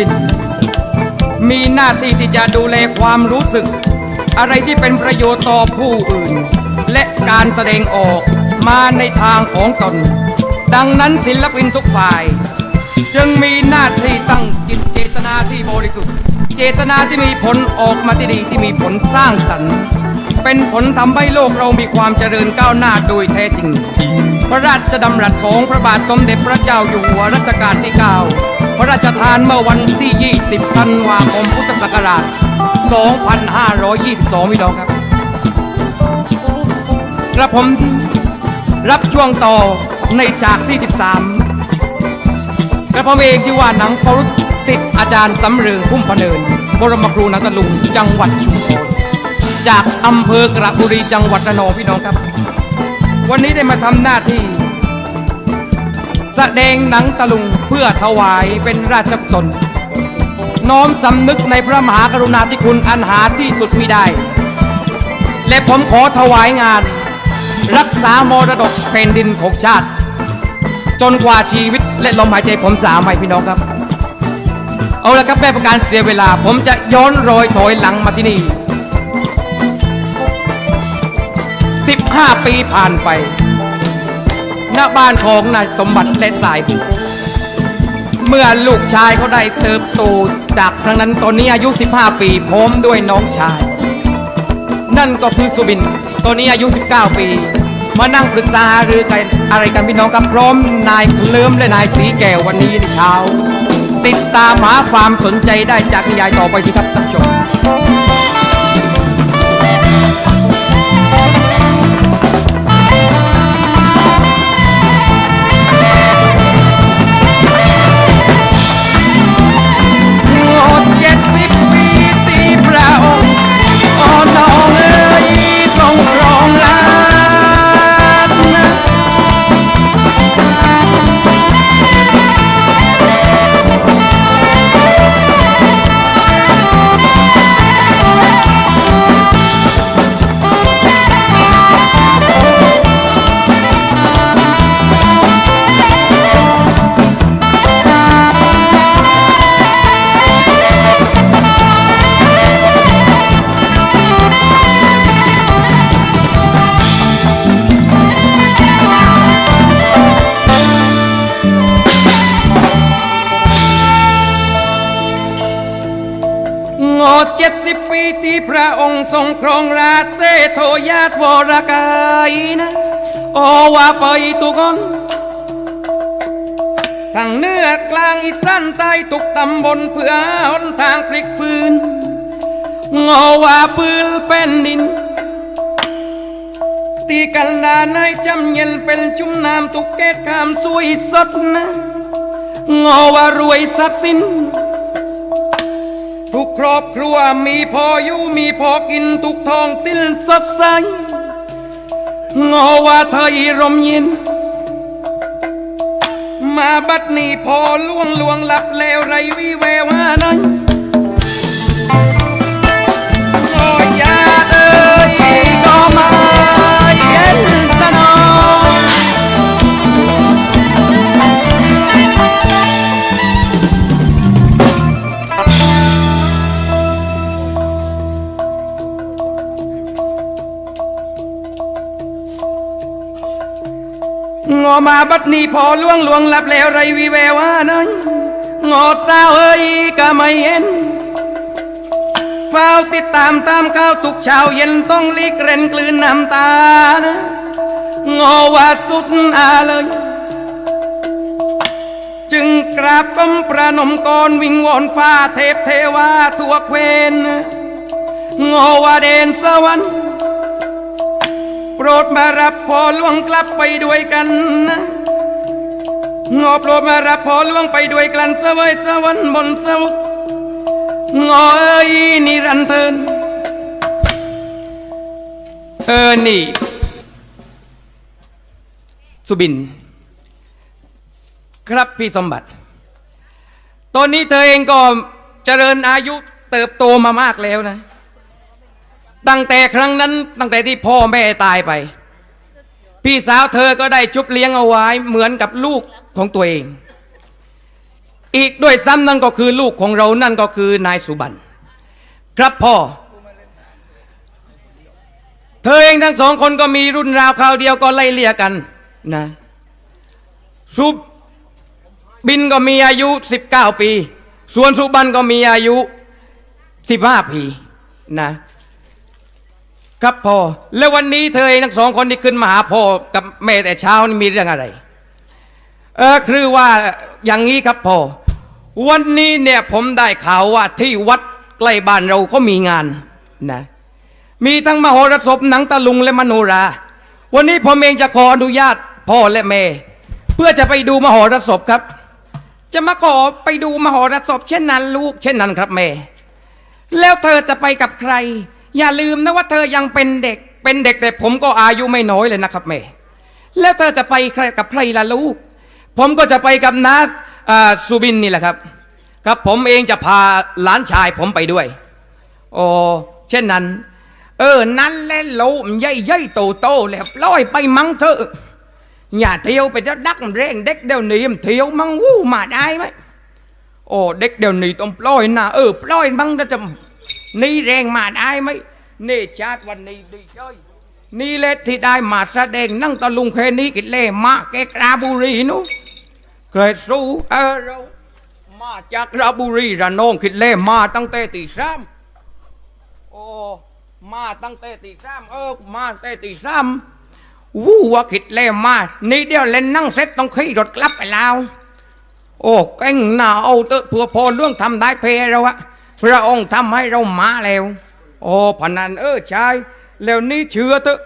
ปิน มีหน้าที่ที่จะดูแลความรู้สึก อะไรที่เป็นประโยชน์ต่อผู้อื่น และการแสดงออกมาในทางของตน ดังนั้นศิลปินทุกฝ่าย จึงมีหน้าที่ตั้งจิตเจตนาที่บริสุทธิ์ เจตนาที่มีผลออกมาที่ดีที่มีผลสร้างสรรค์เป็นผลทำให้โลกเรามีความเจริญก้าวหน้าโดยแท้จริง พระราชดำรัสของพระบาทสมเด็จพระเจ้าอยู่หัวรัชกาลที่9พ ระราชทานเมื่อวันที่ 20 ธันวาคม พุทธศักราช 2522 พี่น้องครับ กระผมรับช่วงต่อในฉากที่ 13 กระผมเองชื่อว่าหนังปรุษสิทธิ์อาจารย์สำเรือพุ่มพเนิน บรมครูนัตลุง จังหวัดชุมพร จากอำเภอกระบุรี จังหวัดระนองพี่น้องครับ วันนี้ได้มาทำหน้าที่ แสดงหนังตะลุงเพื่อถวายเป็นราชกุศลน้อมสำนึกในพระมหากรุณาธิคุณอันหาที่สุดมิได้ และผมขอถวายงาน รักษามรดกแผ่นดินของชาติ จนกว่าชีวิตและลมหายใจผมจะไม่พี่น้องครับ เอาละครับแม่ประการเสียเวลา ผมจะย้อนรอยถอยหลังมาที่นี่ 15 ปีผ่านไป ณบ้านของนายสมบัติและสายบุเมื่อลูกชายเขาได้เติบโตจากครั้งนั้นตอนนี้อายุ 15 ปีพร้อมด้วยน้องชาย นั่นก็คือสุบิน ตอนนี้อายุ 19 ปี มานั่งปรึกษาหารือกันอะไรกันพี่น้องครับพร้อมนายเลิมและนายสีแก้ววันนี้ในเช้า ติดตามหาความสนใจได้จากนิยายต่อไปสิครับท่านผู้ชม งดเจ็ดสิบปีที่พระองค์ทรงครองราชย์เสโทญาติวรกายนะโอว่าไปตุกอนทางเนื้อกลางอีสานใต้ทุกตำบลเพื่อหนทางพลิกฟื้นงอว่าปืนเป็นดิน ตีกันดานายจำเย็นเป็นจุ่มน้ำตุกแก้คามสวยสดนะงอว่ารวยทรัพย์สิน ทุกครอบครัวมีพออยู่มีพอกินทุกท้องติ้นสดใสงอว่าไทยรมยิน มาบัดนี้พอล่วงลวงหลับแล้วไรวิแววหานั้น บัดนี้พอล่วงลวงหลับแล้วไรวิแววว่านั้นงอสาเอ้ยก็ไม่เห็นเฝ้าติดตามตามก้าวทุกเช้าเย็นต้องลีกเร่นกลืนน้ำตานะงอว่าสุดอาเลย จึงกราบก้มประนมกรวิงวอนฟ้าเทพเทวาทั่วเควนงอว่าเดนสวรรค์ โปรดมารับพอล่วงกลับไปด้วยกันนะงอโปรดมารับพอล่วงไปด้วยกันสวยสวรรค์บนสวรรค์งอเอ้ยนิรันดร์เทินเออนี่ สุบิน ครับพี่สมบัติ ตอนนี้เธอเองก็เจริญอายุเติบโตมามากแล้วนะ ตั้งแต่ครั้งนั้นตั้งแต่ที่พ่อแม่ตายไป พี่สาวเธอก็ได้ชุบเลี้ยงเอาไว้เหมือนกับลูกของตัวเอง อีกด้วยซ้ำนั่นก็คือลูกของเรานั่นก็คือนายสุบันครับพ่อ เธอเองทั้งสองคนก็มีรุ่นราวคราวเดียวก็ไล่เลี่ยกันนะสุบินก็มีอายุ 19 ปี ส่วนสุบันก็มีอายุ 15 ปีนะ ครับพ่อแล้ววันนี้เธอเองทั้งสองคนที่ขึ้นมาหาพ่อกับแม่แต่เช้านี่มีเรื่องอะไร เออคือว่าอย่างนี้ครับพ่อวันนี้เนี่ยผมได้ข่าวว่าที่วัดใกล้บ้านเราก็มีงานนะ มีทั้งมโหรสพหนังตะลุงและมโนรา วันนี้ผมเองจะขออนุญาตพ่อและแม่ เพื่อจะไปดูมโหรสพครับ จะมาขอไปดูมโหรสพเช่นนั้นลูก เช่นนั้นครับแม่ แล้วเธอจะไปกับใคร อย่าลืมนะว่าเธอยังเป็นเด็ก เป็นเด็กแต่ผมก็อายุไม่น้อยเลยนะครับแม่ แล้วเธอจะไปกับใครล่ะลูก ผมก็จะไปกับน้าสุบินนี่แหละครับ ครับผมเองจะพาหลานชายผมไปด้วย โอ้เช่นนั้น เออ นั่นแหละโลมใหญ่ใหญ่โตโตๆแล้วลอยไปมั้งเถออย่าเที่ยวไปจะดักเร่งเด็กเดี๋ยวนี้มเที่ยวมั้งวู้มาได้ไหมโอ้เด็กเดี๋ยวนี้ต้องปล่อยนะเออปล่อยมั้งจะ นี่แรงมาได้ไหมนี่ชาติวันนี้ดีจ้ยนี่แหละที่ได้มาแสดงนั่งตะลุงแค่นี้กิเล่มาแกกราบุรีนู้เกรดสู้เออเรามาจากราบุรีระนองคิดเล่มาตั้งแต่ตีสามโอ้มาตั้งแต่ตีสามเออมาแต่ตีสามวู้ว่าคิดเล่มานี่เดียวเล่นนั่งเสร็จต้องขี่รถกลับไปแล้วโอ้เก่งหนาเอาเตอะเพื่อพอเรื่องทำได้เพเราอะ พระองค์ทำให้เรามาแล้ว โอ้พนันเออใช่แล้วนี่เชื่อเถอะ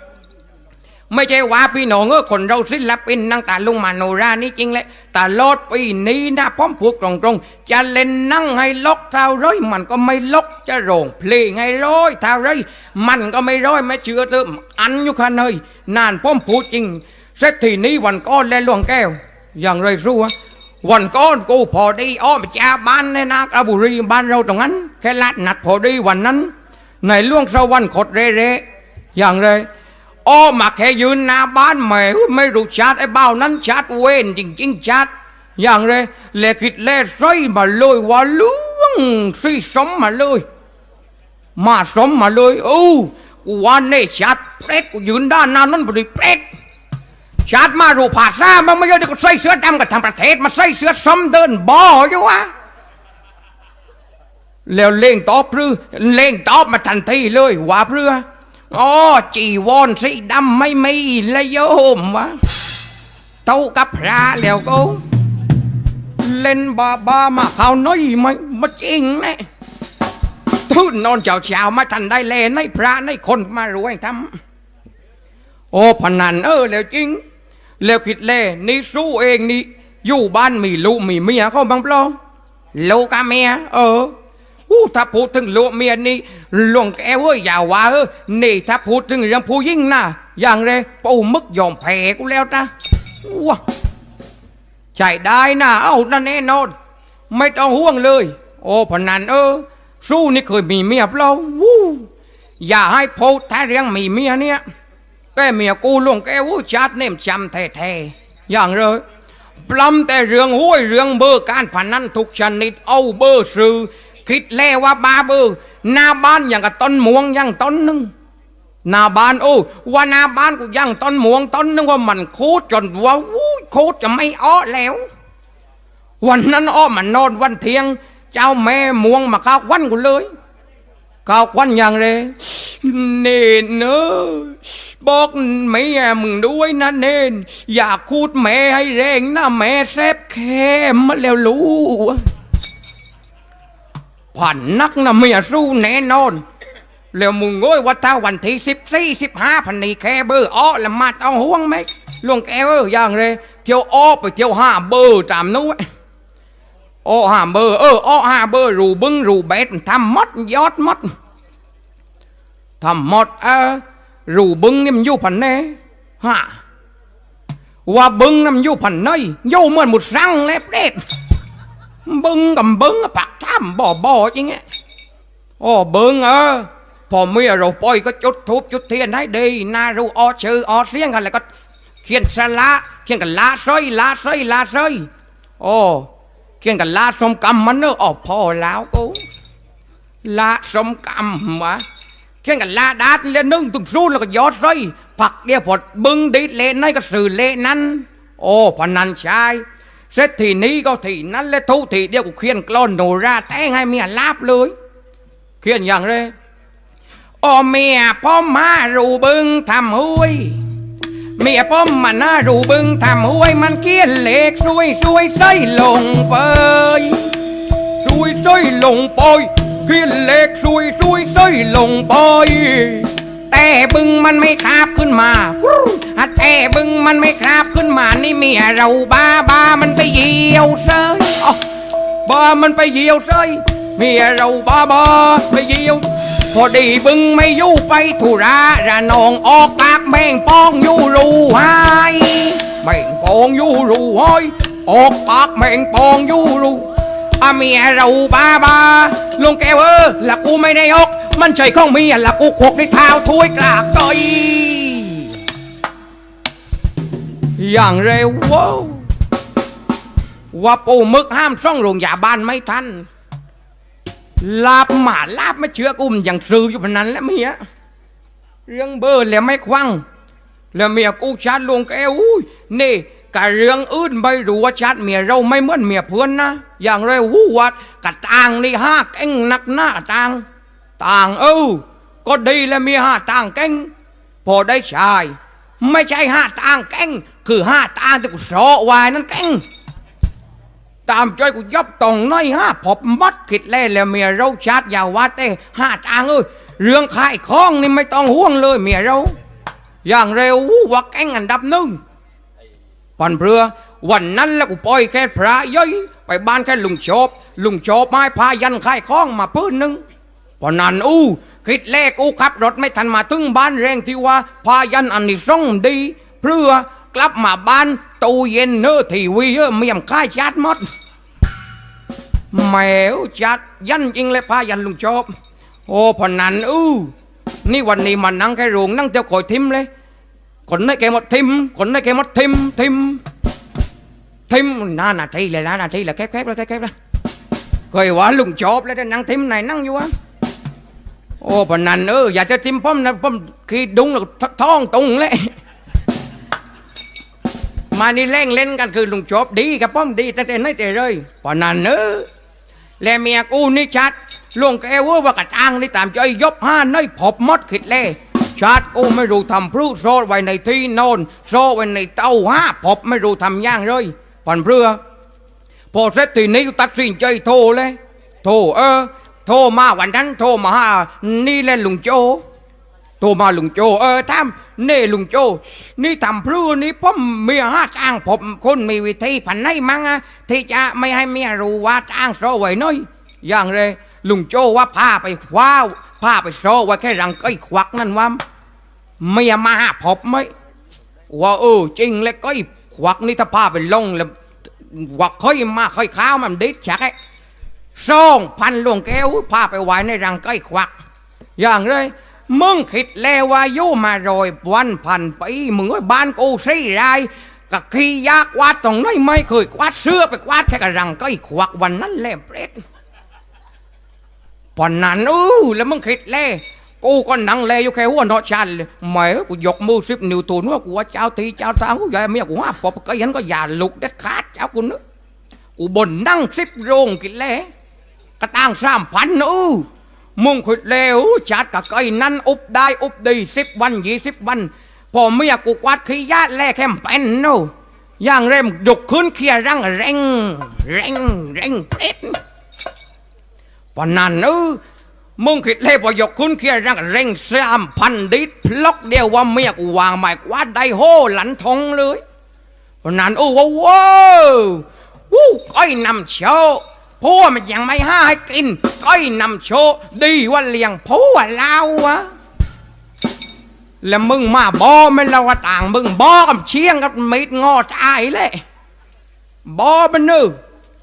ไม่ใช่ว่าพี่น้องเออคนเราศิลปินนั่งตาลุงมาโนรานี่จริงเลยแต่ลอดปีนี้นะพ้อมพูดตรงๆ จะเล่นนั่งให้ล็อกเท่าไรมันก็ไม่ล็อกจะโรงเพลงให้ร้อยเท่าไรมันก็ไม่ร้อยไม่เชื่อเถอะอันอยู่คันเลยนานพ้อมพูดจริงเสร็จทีนี้วันก้อนและหลวงแก้ว อย่างไรรู้วะ วันก้อนกูพอดีอ้อมจ้าบ้านในนากระบุรีบ้านเราตรงนั้น แค่ลาดนัดพอดีวันนั้น ในล่วงสวรรค์ขดเร่เร่อย่างไรอ้อมาแค่ยืนหน้าบ้านแหม่ไม่รู้ชัดไอ้เบ้านั้นชัดเว้นจริงๆชัดอย่างไรเลคิดเล่ใส่มาเลยว่าล่วงสีสมมาเลย มาสมมาเลยโอ้ว่าเน่ชัดเปรกยืนด้านหน้านั้นบริเปรต ชาติมารูภาษามันไม่ยอมได้ก็ใส่เสื้อดำกับทางประเทศมาใส่เสื้อซ้ำเดินบ่ออยู่วะแล้วเล่งตอบพรือเล่งตอบมาทันทีเลยว่าเพื่ออ๋อจีวรสีดำไม่มีลยโยมวะเท่ากับพระแล้วก็เล่นบาบามาข่าวน้อยไม่มาจริงแน่ทุนนอนเจ้าเช้าๆมาทันได้เลยในพระในคนมารวยทำโอ้พนันเออแล้วจริง แล้วคิดเล่นี่สู้เองนี่อยู่บ้านมีลูกมีเมียเขาบังปล่าลูกกับเมียเอออู้ถ้าพูดถึงลูกเมียนี่หลวงแกเว้ยอย่าว่าเออนี่ถ้าพูดถึงเรื่องผู้ยิ่งนะอย่างไรปู่มึกยอมแพ้กูแล้วนะว้าใช่ได้นะเอานั่นแน่นอน ไม่ต้องห่วงเลย โอ้พนันเออ สู้นี่เคยมีเมียเปล่าวู้อย่าให้พูดถ้าเรื่องมีเมียเนี่ย แกเมียกูลวงแกวู้ชัดเน่มจำแท้ๆอย่างเลยปล้ำแต่เรื่องห้วยเรื่องเบอร์การพนันทุกชนิดเอาเบอร์ซื้อคิดแล้วว่าบาเบอร์หน้าบ้านอย่างกับต้นม่วงอย่างต้นหนึงหน้าบ้านโอ้ว่าหน้าบ้านกูย่างต้นม่วงต้นนึงว่ามันโคตรจนว่าวู้โคตรจะไม่อ้อแล้ว วันนั้นอ้อมันนอนวันเที่ยง เจ้าแม่ม่วงมาข้าววันกูเลย ข้าวควันอย่างไรเนนเนอบอกแม่มึงด้วยนะเนน อยากคูดแม่ให้แรงนะแม่แซบแค่มาแล้วรู้ผ่านนักนะเมียสู้แน่นอน แล้วมึงโอ้ยว่าถ้าวันที่สิบสี่สิบห้าพันนี้แค่เบอร์อ้อล้วมาต้องห่วงไหมลวงแกเอออย่างไรเที่ยวอ้อไปเที่ยวห้าเบอร์ตามนู้น โอ้ห้าเบอร์เอออ้หาเบอร์รูบึ้งรูเบ็ดทำมดยอดมดทำหมดเออรูบึ้งนี่มันอยู่พันแน่ฮะว่าบึ้งนี่มันอยู่พันเนยอยู่เหมือนหมุดรังเล็บเด็ดบึ้งกับบึ้งปักท่ำบ่อบ่อจริงไงโอ้บึ้งเออพอเมียเราปล่อยก็จุดทูบจุดเทียนให้ดีนารูออชื่อออเสียงกันแล้วก็เขียนสละเขียนกันลาสร้อยลาสร้อยลาสร้อยโอ้ ขียนกันลาสมกรรมมันเนอะออกพอแล้วกูละสมกรรมวะเขียนกันลาดาดเล่นนึ่งตึงสู้แล้วก็ยอดใส่ผักเดียวพอดบึงดีดเละในก็สื่อเละนั้น โอ้พนันชายเสร็จทีนี้ก็ทีนั้นและทุกทีเดียวกูเขียนกลอนโนราแต่งให้เมียลาบเลยเขียนอย่างไรโอ้เมียพ่อมารูบึงทำหุย เมียป้อมมันน่ารูบึงทำห้วยมันเกี้ยนเล็กซวยซวยใส่ลงไปซวยใส่ลงไปเกี้ยนเล็กซวยซวยใส่ลงไปแต่บึงมันไม่คาบขึ้นมาอะแต่บึงมันไม่คาบขึ้นมานี่เมียเราบ้าบ้ามันไปเยียวเซยบ้ามันไปเยียวเซยเมียเราบ้าบ้าไปเยียว พอดีบึงไม่อยู่ไปธุระระนองออกปากแม่งปองอยู่รูหายแม่งปองอยู่รูหอยออกปากแม่งปองอยู่รูอาเมียเราบ้าบ้าลุงแกวเออละกูไม่ได้ออกมันใช่ของเมียละกูขกในเท้าถ้วยกรากก้อยอย่างเร็วว้าวว่าปูมึกห้ามซ่องโรงยาบ้านไม่ทัน ลาบหมาลาบไม่เชื่อกุมอย่างซื้ออยู่พนันแล้วเมียเรื่องเบอร์แล้วไม่ควังแล้วเมียกูชาติลงแกอุ้ยนี่กะเรื่องอื่นไม่รู้ว่าชาติเมียเราไม่เหมือนเมียเพื่อนนะอย่างไรหูวัดกะต่างนี่ห้าเก่งนักหน้าต่าง ต่างเออก็ดีแล้วเมียห้าต่างเก่งพอได้ชาย ไม่ใช่ห้าต่างเก่งคือห้าต่างที่กูสอวายนั่นเก่ง ตามใจกูยับตองน้อยห้าพบมัดขิดเล่แล้วเมียเราชาติยาววัดเต้ห้าทางเอ้ยเรื่องขายของนี่ไม่ต้องห่วงเลยเมียเรา อย่างเร็วว่าแกงอันดับหนึ่งปันเพื่อวันนั้นแล้วกูปล่อยแค่พระย่อยไปบ้านแค่ลุงโชบลุงโชบไม้พายันขายของมาปื้นหนึ่งพอนั้นอู้คิดแรกกูขับรถไม่ทันมาถึงบ้านแรงที่ว่าพายันอันนี้ส่งดี เพื่อกลับมาบ้าน ตู้เย็นเนอทีวีเออเมียมค่ายชาดหมดแมวจัดยันจริงเลยพายันลุงชอบโอ้พนันอู้นี่วันนี้มันนั่งแค่โรงนั่งเจ้าคอยทิมเลยคนได้แกหมดทิมคนได้แกหมดทิมทิมทิมน่านาทีเลยนะนาทีเลยแคบแคบเลยแคบแคบเลยเคยว่าลุงชอบแล้วได้นั่งทิมไหนนั่งอยู่วะโอ้พนันเอออยากจะทิมป้อมนะป้อมคือดุงแล้วท้องตุงเลย มานี่เล่งเล่นกันคือลุงจบดีกับป้อมดีแต่แต่ไหนแต่เลยปอนันเนอและเมียกูนี่ชัดลุงแกว่าว่ากระตังนี่ตามใจยบห้าน้อยพบมดขิดเล่ชัดกูไม่รู้ทำพรุโซไว้ในที่โนอนโซไว้ในเต้าห้าพบไม่รู้ทำย่างเลยปันเพื่อพอเสร็จทีนี้ตัดสินใจโทรเลยโทรเออ โทรมาวันนั้นโทรมาหานี่แหละลุงโจ โทรมาลุงโจ เออทำเน่ลุงโจ นี่ทำพรื้นี่ผมเมียห้าจ้างผมคนมีวิธีพันไหนมั้งอะที่จะไม่ให้เมียรู้ว่าจ้างโซไว้น้อยอย่างเลยลุงโจว่าพาไปคว้าวพาไปโซไว้แค่รังก้อยควักนั่นว่าเมียมาหาผมไหมว่าเออจริงเลยก้อยควักนี่ถ้าพาไปลงแล้ววักค่อยมาค่อยข้าวมันดิดชักไอ้สองพันลวงแก้วพาไปไว้ในรังใกล้ควัก อย่างเลย มึงคิดแล้วว่าอยู่มารยวันพันปีมึงว่าบ้านกูสี่รายกะขี้ยากวาดตรงไหนไม่เคยกวาดเสื้อไปกวาดแค่กระรังใกล้ควักวันนั้นแหละเปรตปอนนั้นอู้แล้วมึงคิดแล้วกูก็นั่งแลอยู่แค่หัวนอชันเลยแหมกูยกมือสิบนิ้วตูนว่ากูว่าเจ้าทีเจ้าทางกูใหญ่เมียกูว่าปอบก็ยันก็อย่าลุกเด็ดขาดเจ้ากูนอะกูบนนั่งสิบโรงกินแล้วกระตั้งสามพันอู้ มึงขุดเลวจัดกับไอ้นั้นอุบได้อุบดีสิบวันยี่สิบวันพอเมียกูกวาดขี้ยาแลแคมเป็นโนอย่างเร่มดุกขึ้นเคียร์รังเร่งเร่งเร่งเป็ดปนนั้นเออมึงคิดเลยพอยกขึ้นเคียร์รังเร่งสามพันดิดพลอกเดียวว่าเมียกูวางไม้กวาดได้โหหลันทองเลยเพราะนั้นโอ้ว้าวว้าววู้ก้อยนำโชว์ พวมันยังไม่ห้าให้กิน ก้อยนำโชว์ดีว่าเลี้ยงพวเราอะแล้วมึงมาบอไม่เราว่าต่างมึงบอกำเชียงกับมิดงอตายเลยบอมันเนอะ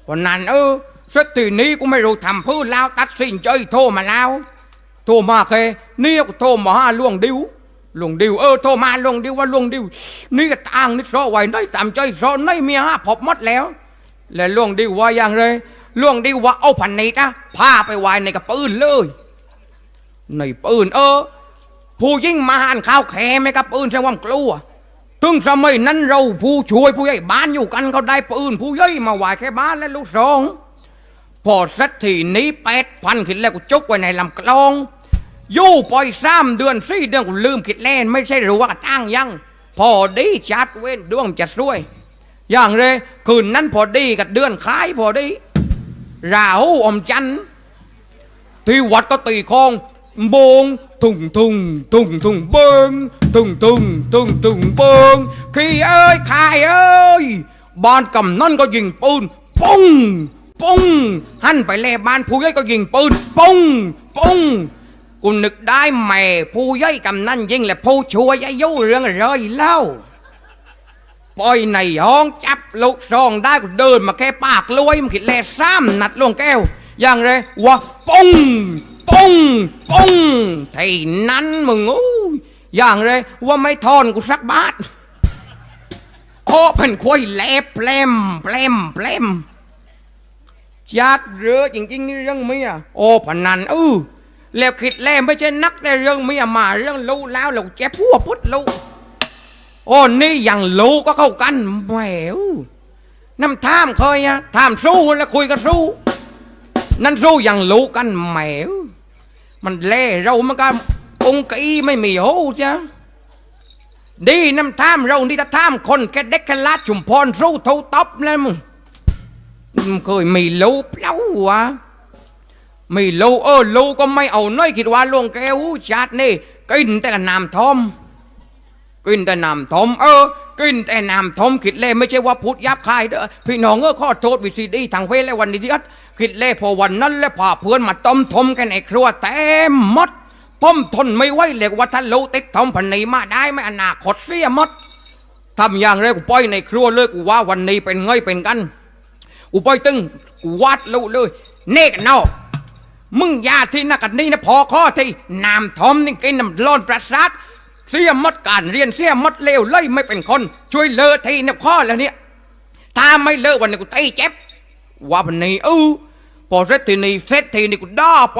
เพราะนั้นเออสักทีนี้กูไม่รู้ทำพื้นแล้วตัดสินใจโทรมาแล้ว โทรมาเคนี่กูโทรมาหาลวงดิวลวงดิวเออโทรมาลวงดิวว่าลวงดิว นี่ก็ต่างนี่โซไว้ได้ตามใจโซในเมียฮะพบหมดแล้ว และลวงดีว่าอย่างไร ล่วงดีว่าเอาพันนี้นะพาไปไว้ในกระปืนเลยในปืนเออ ผู้ยิ่งมาหันข้าวแค่ไหมกับปืนแสดงว่ากลัวถึงสมัยนั้นเราผู้ช่วยผู้ใหญ่บ้านอยู่กันเขาได้ปืน ผู้ใหญ่มาไหวแค่บ้านและลูกสองพอสักทีนี้แปดพันขึ้นแล้วกูจุกไว้ในลำกลองยู่ปล่อยสามเดือนสี่เดือนกูลืมคิดเล่นไม่ใช่หรือว่าตั้งยัง พอดีชัดเว้นดวงจะช่วย อย่างเรคืนนั้นพอดีกับเดือนคล้ายพอดี ราหูอมจันทร์ที่วัดก็ตีคองโบงตุงตุงตุงตุงเบิงตุงตุงตุงตุงเบิงขี้เอ้ยขายเอ้ยบ้านกำนั่นก็ยิงปืนปุ้งปุ้งหันไปแลบ้านผู้ใหญ่ก็ยิงปืนปุ้งปุ้งกูนึกได้แม่ผู้ใหญ่กำนั่นยิงและผู้ช่วยอายุเรื่องอะไรเล่า ปล่อยในห้องจับลูกซองได้ก็เดินมาแค่ปากลวยมันคิดแล่ซ้ำนัดลงแก้ว อย่างไรว่าปุ้งปุ้งปุ้งทีนั้นมึงอู้ยอย่างไรว่าไม่ทอนกูสักบาทโอ้เป็นควยแลบแปลมแปลมแปลมจัดเรือจริงๆนี่เรื่องเมียโอ้พนันเออแล้วคิดแลไม่ใช่นักแต่เรื่องเมียมาเรื่องลูกแล้วเราเจ็บหัวพุดลูก โอ้นี่ย่างรู้ก็เข้ากันแหววน้ำท่ามเคยอะท่ามสู้แล้วคุยกันสู้ นั่นสู้ย่างรู้กันแหมวมันเล่เรามันก็องค์กีไม่มีโหจ้ะดีน้ำท่ามเรานี่ถ้าท่ามคนแค่เด็กแค่ลาดชุมพรสู้เท่าตบแล้วมึงเคยมีรู้เปล่าวะไม่รู้เออรู้ก็ไม่เอาน้อยคิดว่าลวงแก้วชาตินี่กินแต่กับน้ำทอม กินแต่น้ำทมเออ กินแต่น้ำทมคิดเล่ไม่ใช่ว่าพูดยับคายเด้อพี่น้องเออขอโทษวิซีดีทางเวและวันนี้ที่อัดคิดเล่พอวันนั้นและพาเพื่อนมาต้มทมกันในครัวเต็มหมดผมทนไม่ไหวเลยว่าถ้าลูติดทมพันนี้มาได้ไม่อนาคตเสียหมดทำอย่างไรกูปล่อยในครัวเลยกูว่าวันนี้เป็นไงยเป็นกันกูปล่อยตึงกูวาดลูเลยเนกนอกมึงยาที่นักกันนี่นะพอข้อที่น้ำทมนี่กินน้ำร้อนประสาท เสียมดการเรียนเสียมดเลวเลยไม่เป็นคน ช่วยเลอทีนะข้อแล้วเนี่ยถ้าไม่เลิกวันนี้กูตีเจ็บว่าวันนี้เออพอเสร็จทีนี้เสร็จทีนี้กูด่าไป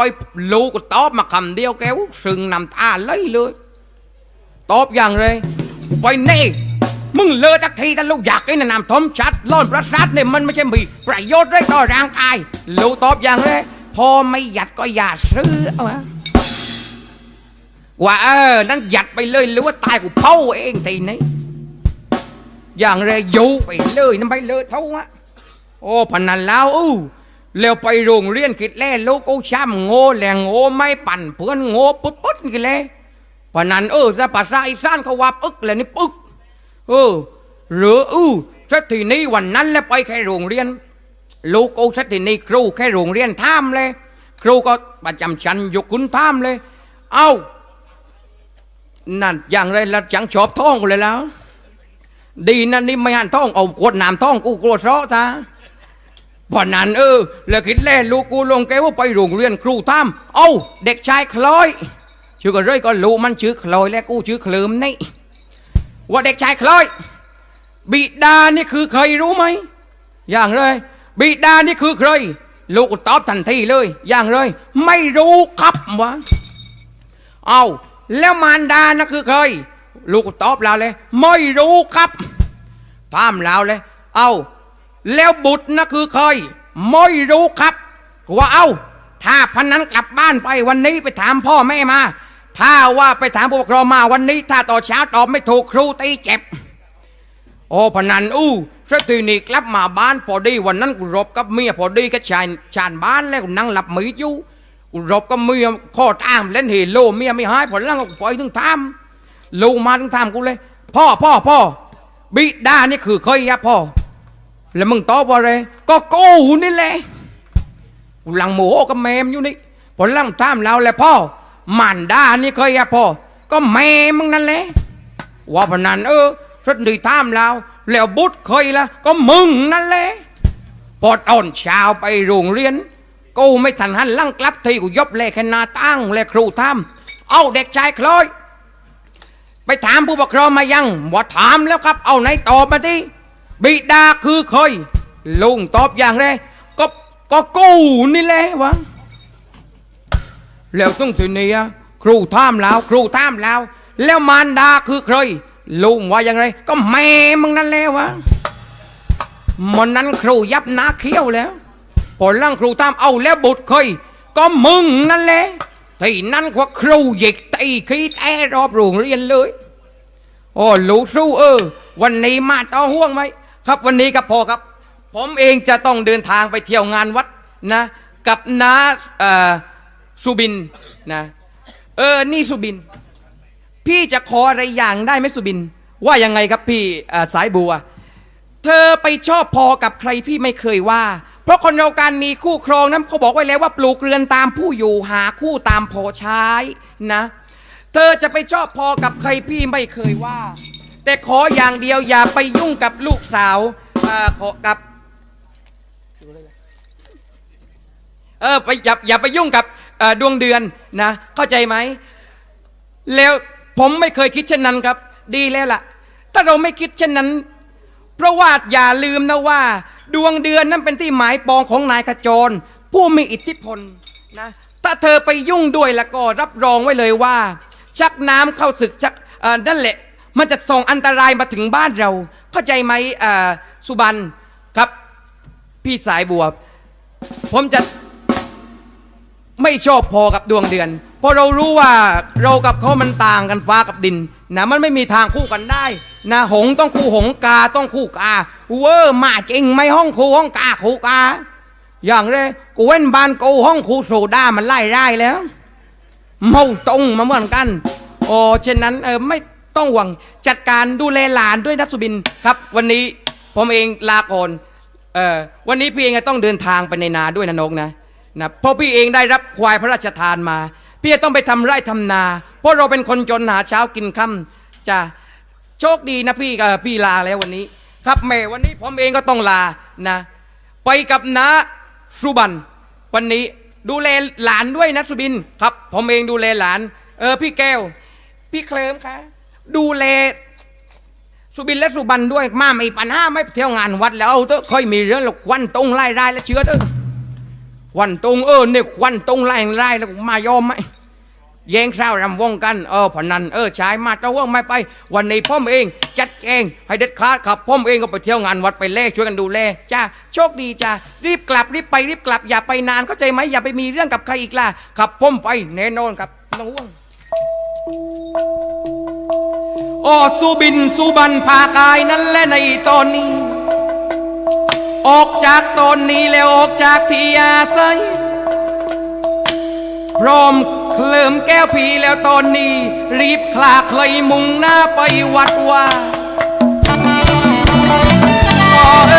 ลูกกูตอบมาคำเดียวแกวซึ่งนำตาเลยเลยตอบอย่างไรกูไปเน่มึงเลิกทักทีถ้าลูกอยากกินน้ำทมชัดร้อนประสาทเนี่ยมันไม่ใช่มีประโยชน์ได้ต่อร่างกายลูกตอบอย่างไรพอไม่หยัดก็อย่าซื้อเอาวะ ว่าเออนั่นหยัดไปเลยหรือว่าตายกูเผาเองทีนี้อย่างไรอยู่ไปเลยนั่นไปเลยเท่าอะโอ้พนันแล้วอู้แล้วไปโรงเรียนคิดแล่ลูกกูช้ำโง่แหลงโง่ไม่ปั่นเพื่อนโง่ปุ๊บปุ๊บกันเลยพนันเออจะภาษาอีสานเขาว่าปึ๊กเลยนี่ปึ๊กเออหรืออู้สักทีนี้วันนั้นแล้วไปแค่โรงเรียน ลูกกูสักทีนี้ครูแค่โรงเรียนท่ามเลย ครูก็ประจำชั้นยกคุณท่ามเลย เอ้า นั่นอย่างไรละจังชอบท่องกูเลยแล้ว ดีนั่นนี่ไม่หันท่องเอาขวดน้ำท่องกูกลัวเพราะซะพอนั้นเออแล้วคิดแล่ลูกกูลงแกว่าไปโรงเรียนครูท่ามเอ้าเด็กชายคล้อยชื่อก็เรื่อยก็รู้มันชื่อคล้อยและกูชื่อเคลิมนี่ว่าเด็กชายคล้อย บิดานี่คือใครรู้ไหมอย่างไรบิดานี่คือใคร ลูกตอบทันทีเลย อย่างไรไม่รู้ครับวะเอา แล้วมารดานะคือใครลูกตอบเราเลย ไม่รู้ครับถามเราเลย เอาแล้วบุตรนะคือใครไม่รู้ครับว่าเอาถ้าพันนั้นกลับบ้านไปวันนี้ไปถามพ่อแม่มา ถ้าว่าไปถามผู้ปกครองมาวันนี้ ถ้าต่อนเช้าตอบไม่ถูกครูตีเจ็บ โอ้พนันอู้สักทีนี้กลับมาบ้านพอดีวันนั้นกูรบกับเมียพอดีก็ชานชานบ้านแล้วกูนั่งหลับมืออยู่ กูรบกับเมียข้อตามเล่นเฮโลเมียไม่หายผลล่างกูปล่อยถึงทำลูกมาถึงทำกูเลย พ่อพ่อพ่อบิดานี่คือเคยยะพ่อ แล้วมึงตอบว่าอะไรก็กูนี่แหละกูหลังโมโหกับแมมอยู่นี่ผลล่างทำเราแหละพ่อมารดานี่เคยยะพ่อ ก็แม่มึงนั่นแหละว่าพนันเออสันดีท่ามแล้วแล้วบุตรเคยละก็มึงนั่นแหละพอตอนเช้าไปโรงเรียน กูไม่ทันหันลังกลับทีกูยบเลขนาตั้งและครูท่ามเอาเด็กชายคล้อย ไปถามผู้ปกครองมายังว่าถามแล้วครับ เอาไหนตอบมาดิบิดาคือเคย ลุงตอบอย่างแรก็ก็กูนี่แหละวะแล้วต้องทีนี้ครูถามแล้ว ครูถามแล้ว แล้วมารดาคือใครลุงว่าอย่างไร ก็แม่มึงนั่นแหละวะมันนั้นครูยับหนาเขี้ยวแล้ว พอร่างครูถามเอาแล้วบุตรเคยก็มึงนั่นแหละที่นั่นกว่าครูหยิกตีขี้แต่รอบโรงเรียนเลยโอ้ลูกสู้เออ วันนี้มาต่อห่วงไหมครับวันนี้ครับพอครับ ผมเองจะต้องเดินทางไปเที่ยวงานวัดนะ กับน้าอ่อสุบินนะเออนี่สุบิน พี่จะขออะไรอย่างได้ไหมสุบิน ว่ายังไงครับพี่สายบัว เธอไปชอบพอกับใครพี่ไม่เคยว่า เพราะคนเราการมีคู่ครองนั้นเขาบอกไว้แล้วว่าปลูกเรือนตามผู้อยู่หาคู่ตามพอใช้นะ เธอจะไปชอบพอกับใครพี่ไม่เคยว่า แต่ขออย่างเดียวอย่าไปยุ่งกับลูกสาวเอ่อขอกับ เออไปอย่าอย่าไปยุ่งกับเอ่อดวงเดือนนะ เข้าใจไหม แล้วผมไม่เคยคิดเช่นนั้นครับ ดีแล้วล่ะ ถ้าเราไม่คิดเช่นนั้น เพราะว่าอย่าลืมนะว่า ดวงเดือนนั้นเป็นที่หมายปองของนายขจร ผู้มีอิทธิพลนะถ้าเธอไปยุ่งด้วยแล้วก็รับรองไว้เลยว่า ชักน้ำเข้าศึกชักนั่นแหละ มันจะส่งอันตรายมาถึงบ้านเรา เข้าใจไหมสุบันครับ พี่สายบัว ผมจะไม่ชอบพอกับดวงเดือน เพราะเรารู้ว่าเรากับเขามันต่างกันฟ้ากับดิน นะมันไม่มีทางคู่กันได้นะหงต้องคู่หงกาต้องคู่กาเวอร์มาจริงไม่ห้องคู่ห้องกาคู่กา อย่างแรกกูเว้นบานกูห้องคู่โซดามันไล่ได้แล้วเมาตรงมาเหมือนกันโอ้เช่นนั้นเออไม่ต้องห่วงจัดการดูแลหลานด้วยนะสุบินครับ วันนี้ผมเองลาก่อนเออวันนี้พี่เองต้องเดินทางไปในนาด้วยนะนกนะนะเพราะพี่เองได้รับควายพระราชทานมา พี่จะต้องไปทำไร่ทำนา เพราะเราเป็นคนจนหาเช้ากินค่ำจะโชคดีนะพี่พี่ลาแล้ววันนี้ ครับแม่วันนี้ผมเองก็ต้องลานะ ไปกับน้าสุบัน วันนี้ดูแลหลานด้วยนะสุบินครับ ผมเองดูแลหลาน เออพี่แก้ว พี่เคลิมคะดูแลสุบินและสุบันด้วยมาไม่ปัญหาไม่เที่ยวงานวัดแล้วเอาเถอะค่อยมีเรื่องหรอกควันตรงไล่ได้แล้วเชื้อเถอะ ควันตรงเออเนี่ยควันตรงไล่ไล่แล้วมายอมไหมแย่งเศร้ารำวงกันเออพนันเออชายมาตะว่งไม่ไป วันนี้พ่อมเอง จัดแกงให้เด็ดขาดครับพ่อมเองก็ไปเที่ยวงานวัดไปแลกช่วยกันดูแลจ้าโชคดีจ้ารีบกลับรีบไปรีบกลับอย่าไปนานเข้าใจไหมอย่าไปมีเรื่องกับใครอีกล่ะขับพ่อมไปแน่นอนครับไม่ต้องห่วงโอ้สุบินสุบันพากายนั้นและในตอนนี้ ออกจากตนนี้แล้วออกจากที่อาศัยพร้อมเคลิมแก้วผีแล้วตอนนี้ รีบคลาเคลยมุ่งหน้าไปวัดว่าอ๋อเ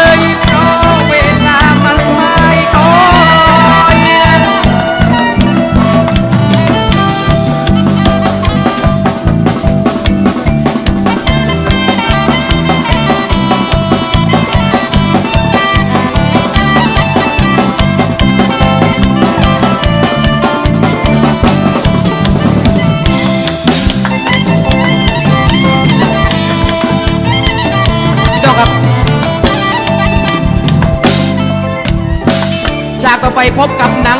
ากต่อไปพบกับหนัง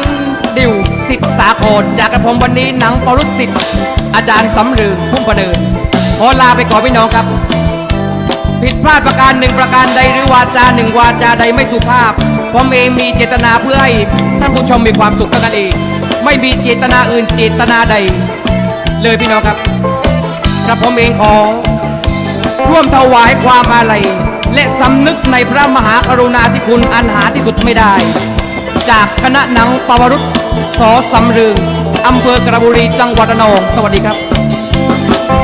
ดิวสิทธิสาครจากกระผมวันนี้หนังปรุษสิทธิ์อาจารย์สำรือพุ่มประเดินขอลาไปก่อนพี่น้องครับ ผิดพลาดประการหนึ่งประการใดหรือวาจาหนึ่งวาจาใดไม่สุภาพผมเองมีเจตนาเพื่อให้ท่านผู้ชมมีความสุขเท่านั้นเองไม่มีเจตนาอื่นเจตนาใด เลยพี่น้องครับกระผมเองขอร่วมถวายความอาลัยและสำนึกในพระมหากรุณาธิคุณอันหาที่สุดไม่ได้ จากคณะหนังปวรุษสอสำรึงอำเภอกระบุรีจังหวัดระนอง สวัสดีครับ